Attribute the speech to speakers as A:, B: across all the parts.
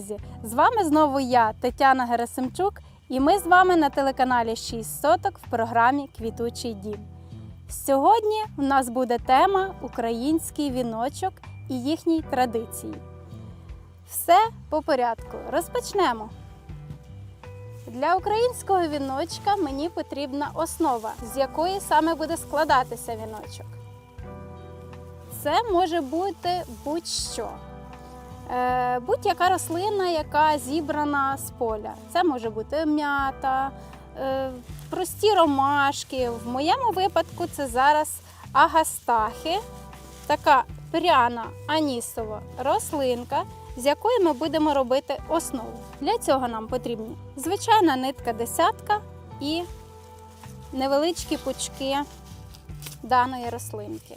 A: Друзі! З вами знову я, Тетяна Герасимчук, і ми з вами на телеканалі 6 соток в програмі Квітучий дім. Сьогодні у нас буде тема Український віночок і їхні традиції. Все по порядку. Розпочнемо. Для українського віночка мені потрібна основа, з якої саме буде складатися віночок. Це може бути будь-що. Е, Будь-яка рослина, яка зібрана з поля. Це може бути м'ята, е, прості ромашки. В моєму випадку це зараз агастахи, така пряна анісова рослинка, з якої ми будемо робити основу. Для цього нам потрібні звичайна нитка десятка і невеличкі пучки даної рослинки.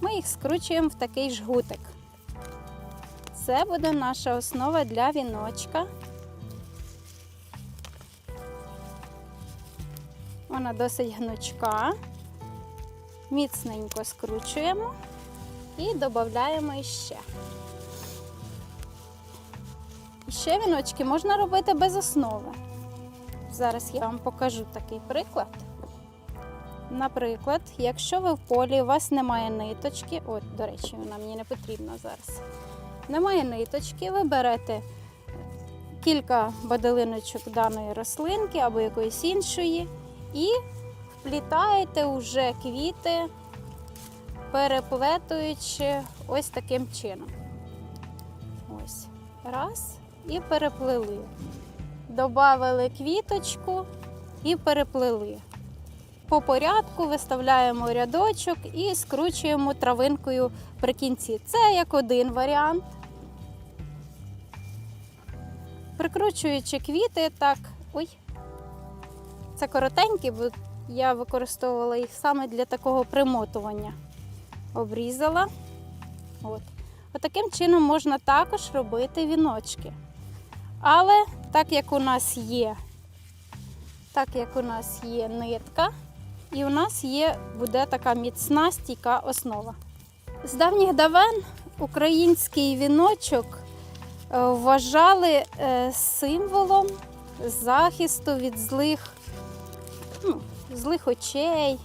A: Ми їх скручуємо в такий жгутик. Це буде наша основа для віночка. Вона досить гнучка. Міцненько скручуємо і додаємо іще. Ще віночки можна робити без основи. Зараз я вам покажу такий приклад. Наприклад, якщо ви в полі, у вас немає ниточки, от, до речі, вона мені не потрібна зараз. Немає ниточки, ви берете кілька баделиночок даної рослинки або якоїсь іншої і вплітаєте вже квіти, переплетуючи ось таким чином. Ось. Раз. І переплели. Добавили квіточку і переплели. По порядку виставляємо рядочок і скручуємо травинкою при кінці. Це як один варіант. Прикручуючи квіти, так. Ой, це коротенькі, бо я використовувала їх саме для такого примотування. Обрізала. От. Отаким чином можна також робити віночки. Але так як у нас є, так як у нас є нитка, і у нас є буде така міцна стійка основа. З давніх давен український віночок е, вважали е, символом захисту від злих, ну, злих очей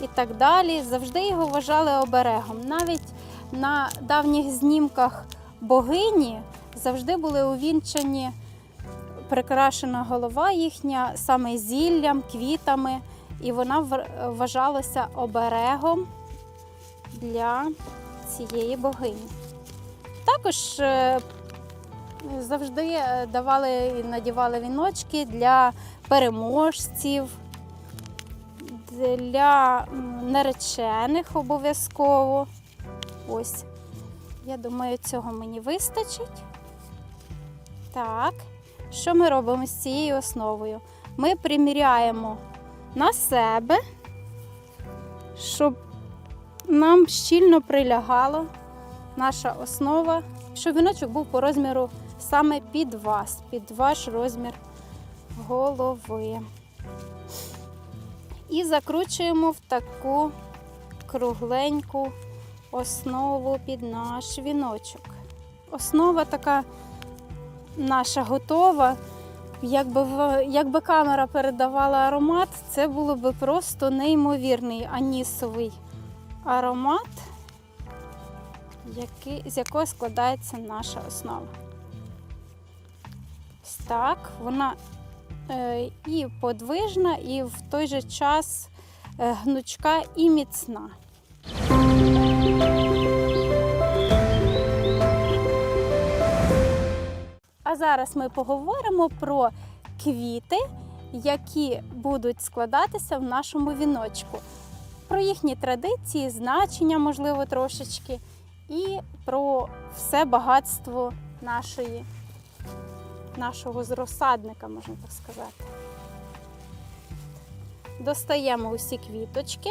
A: і так далі. Завжди його вважали оберегом. Навіть на давніх знімках богині завжди були увінчані прикрашена голова їхня саме зіллям, квітами, і вона вважалася оберегом для цієї богині. Також е, завжди е, давали і надівали віночки для переможців, для наречених обов'язково. Ось. Я думаю, цього мені вистачить. Так. Що ми робимо з цією основою? Ми приміряємо на себе, щоб нам щільно прилягала наша основа, щоб віночок був по розміру саме під вас, під ваш розмір голови. І закручуємо в таку кругленьку основу під наш віночок. Основа така наша готова. Якби, якби камера передавала аромат, це було б просто неймовірний анісовий аромат, який, з якого складається наша основа. Ось так, вона е, і подвижна, і в той же час е, гнучка і міцна. А зараз ми поговоримо про квіти, які будуть складатися в нашому віночку, про їхні традиції, значення, можливо, трошечки, і про все багатство нашої, нашого розсадника, можна так сказати. Достаємо усі квіточки.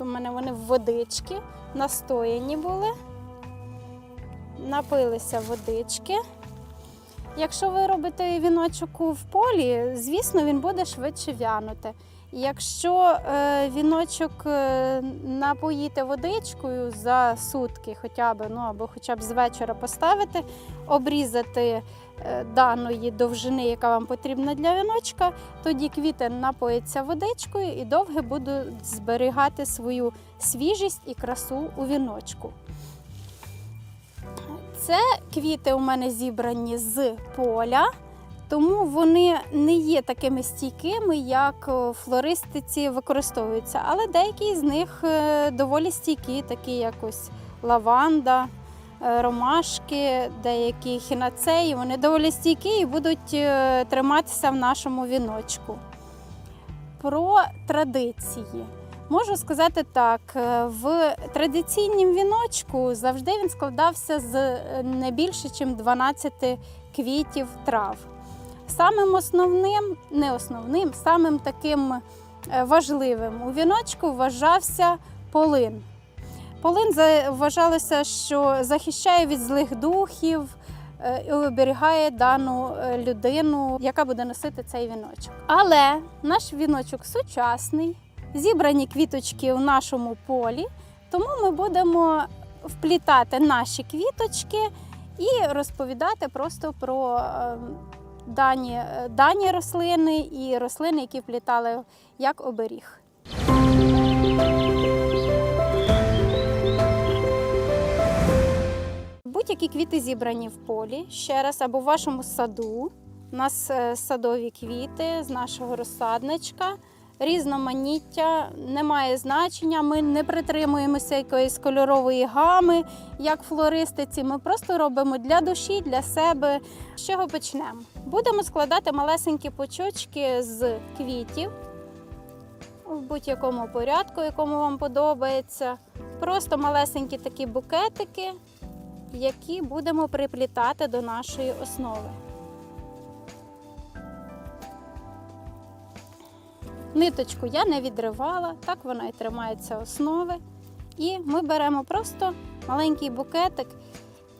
A: Тут у мене вони в водички, настояні були, напилися водички. Якщо ви робите віночок в полі, звісно, він буде швидше вянути. Якщо е, віночок е, напоїти водичкою за сутки, хоча б, ну або хоча б з вечора поставити, обрізати е, даної довжини, яка вам потрібна для віночка, тоді квіти напояться водичкою і довго будуть зберігати свою свіжість і красу у віночку. Це квіти у мене зібрані з поля. Тому вони не є такими стійкими, як в флористиці використовуються. Але деякі з них е, доволі стійкі, такі як ось лаванда, е, ромашки, деякі хінацеї. Вони доволі стійкі і будуть е, триматися в нашому віночку. Про традиції. Можу сказати так: е, в традиційнім віночку завжди він складався з е, не більше, ніж 12 квітів трав. Самим основним, не основним, самим таким е, важливим у віночку вважався полин. Полин вважалося, що захищає від злих духів і оберігає дану людину, яка буде носити цей віночок. Але наш віночок сучасний, зібрані квіточки у нашому полі, тому ми будемо вплітати наші квіточки і розповідати просто про е, дані, е, дані рослини і рослини, які вплітали як оберіг. Будь-які квіти зібрані в полі ще раз або в вашому саду. У нас е, садові квіти з нашого розсадничка. Різноманіття немає значення. Ми не притримуємося якоїсь кольорової гами, як флористиці. Ми просто робимо для душі, для себе. З чого почнемо? Будемо складати малесенькі почочки з квітів в будь-якому порядку, якому вам подобається. Просто малесенькі такі букетики, які будемо приплітати до нашої основи. Ниточку я не відривала, так вона і тримається основи. І ми беремо просто маленький букетик,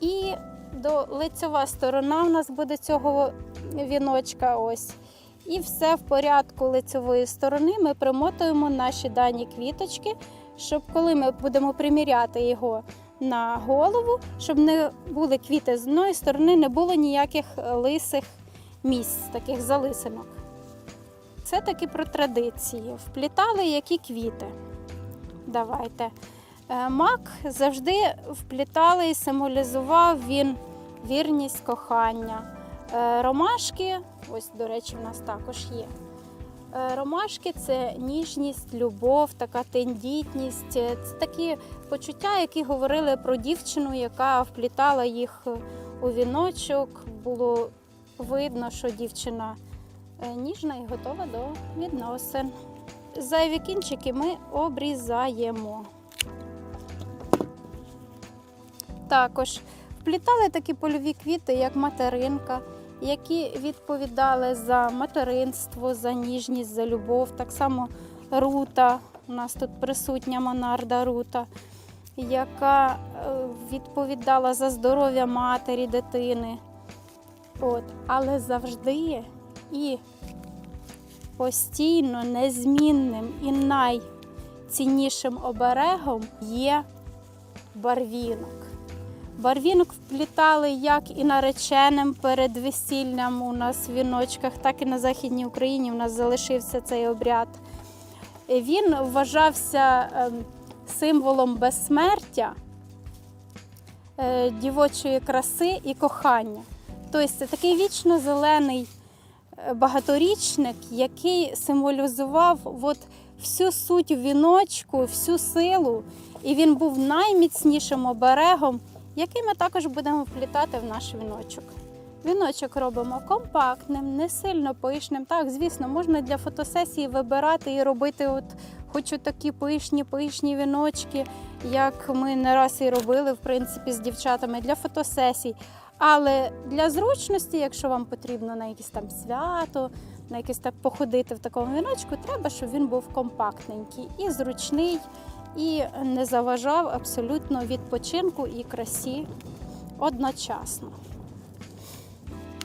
A: і до лицьова сторона в нас буде цього віночка. Ось. І все в порядку лицьової сторони ми примотуємо наші дані квіточки, щоб коли ми будемо приміряти його на голову, щоб не були квіти з одної сторони, не було ніяких лисих місць, таких залисинок. Це таки про традиції. Вплітали які квіти. Давайте. Е, Мак завжди вплітали і символізував він вірність кохання. Е, Ромашки, ось, до речі, в нас також є. Е, Ромашки це ніжність, любов, така тендітність. Це такі почуття, які говорили про дівчину, яка вплітала їх у віночок. Було видно, що дівчина ніжна і готова до відносин. Зайві кінчики ми обрізаємо. Також вплітали такі польові квіти, як материнка, які відповідали за материнство, за ніжність, за любов. Так само рута. У нас тут присутня монарда рута, яка е, відповідала за здоров'я матері, дитини. От. Але завжди і постійно незмінним і найціннішим оберегом є барвінок. Барвінок вплітали як і нареченим перед весіллям у нас в віночках, так і на Західній Україні. У нас залишився цей обряд. Він вважався ем, символом безсмертя, е, дівочої краси і кохання. Тобто це такий вічно зелений багаторічник, який символізував от всю суть віночку, всю силу, і він був найміцнішим оберегом, який ми також будемо вплітати в наш віночок. Віночок робимо компактним, не сильно пишним. Так, звісно, можна для фотосесії вибирати і робити от хоч такі пишні, пишні віночки, як ми не раз і робили, в принципі, з дівчатами для фотосесій. Але для зручності, якщо вам потрібно на якесь там свято, на якесь так походити в такому віночку, треба, щоб він був компактненький і зручний, і не заважав абсолютно відпочинку і красі одночасно.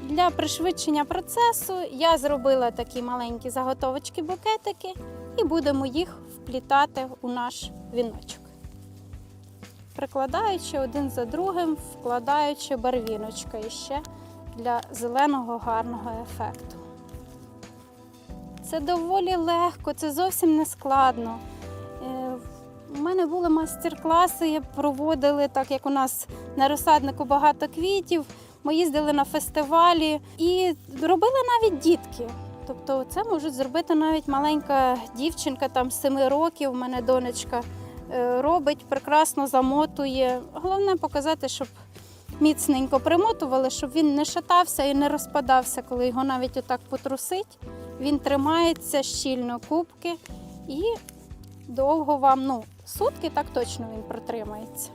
A: Для пришвидшення процесу я зробила такі маленькі заготовочки букетики і будемо їх вплітати у наш віночок. Прикладаючи один за другим, вкладаючи барвіночка іще для зеленого гарного ефекту. Це доволі легко, це зовсім не складно. Е, У мене були майстер-класи, проводили, так як у нас на розсаднику багато квітів. Ми їздили на фестивалі і робили навіть дітки. Тобто це можуть зробити навіть маленька дівчинка, там 7 років, у мене донечка е, робить, прекрасно замотує. Головне показати, щоб міцненько примотували, щоб він не шатався і не розпадався, коли його навіть отак потрусить. Він тримається щільно кубки і довго вам, ну, сутки так точно він протримається.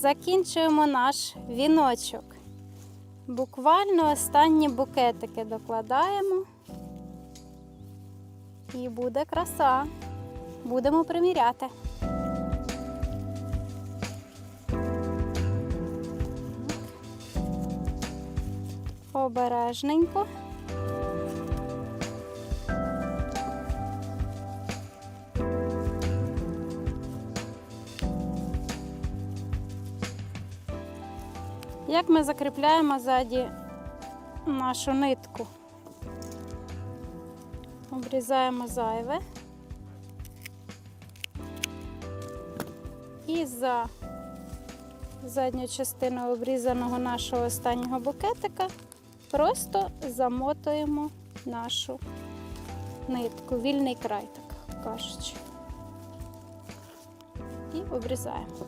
A: Закінчуємо наш віночок. Буквально останні букетики докладаємо. І буде краса. Будемо приміряти. Обережненько. Як ми закріпляємо ззаді нашу нитку? Обрізаємо зайве. І за задню частину обрізаного нашого останнього букетика просто замотуємо нашу нитку, вільний край, так кажучи. І обрізаємо.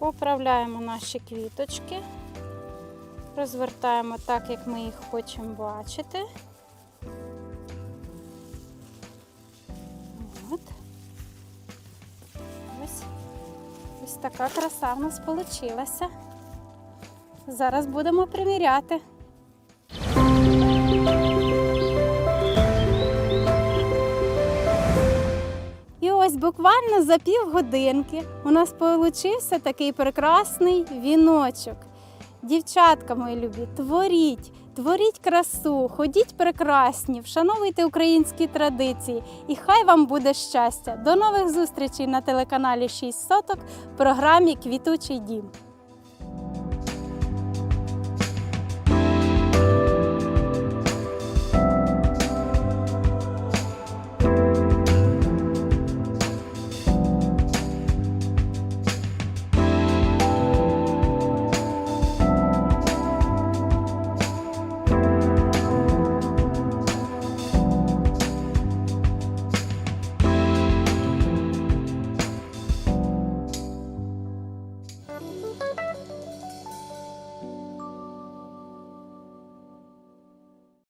A: Поправляємо наші квіточки, розвертаємо так, як ми їх хочемо бачити. От. Ось, ось така краса в нас вийшла. Зараз будемо приміряти. Ось буквально за півгодинки у нас получився такий прекрасний віночок. Дівчатка мої любі, творіть, творіть красу, ходіть прекрасні, вшановуйте українські традиції і хай вам буде щастя. До нових зустрічей на телеканалі 6 соток в програмі Квітучий дім.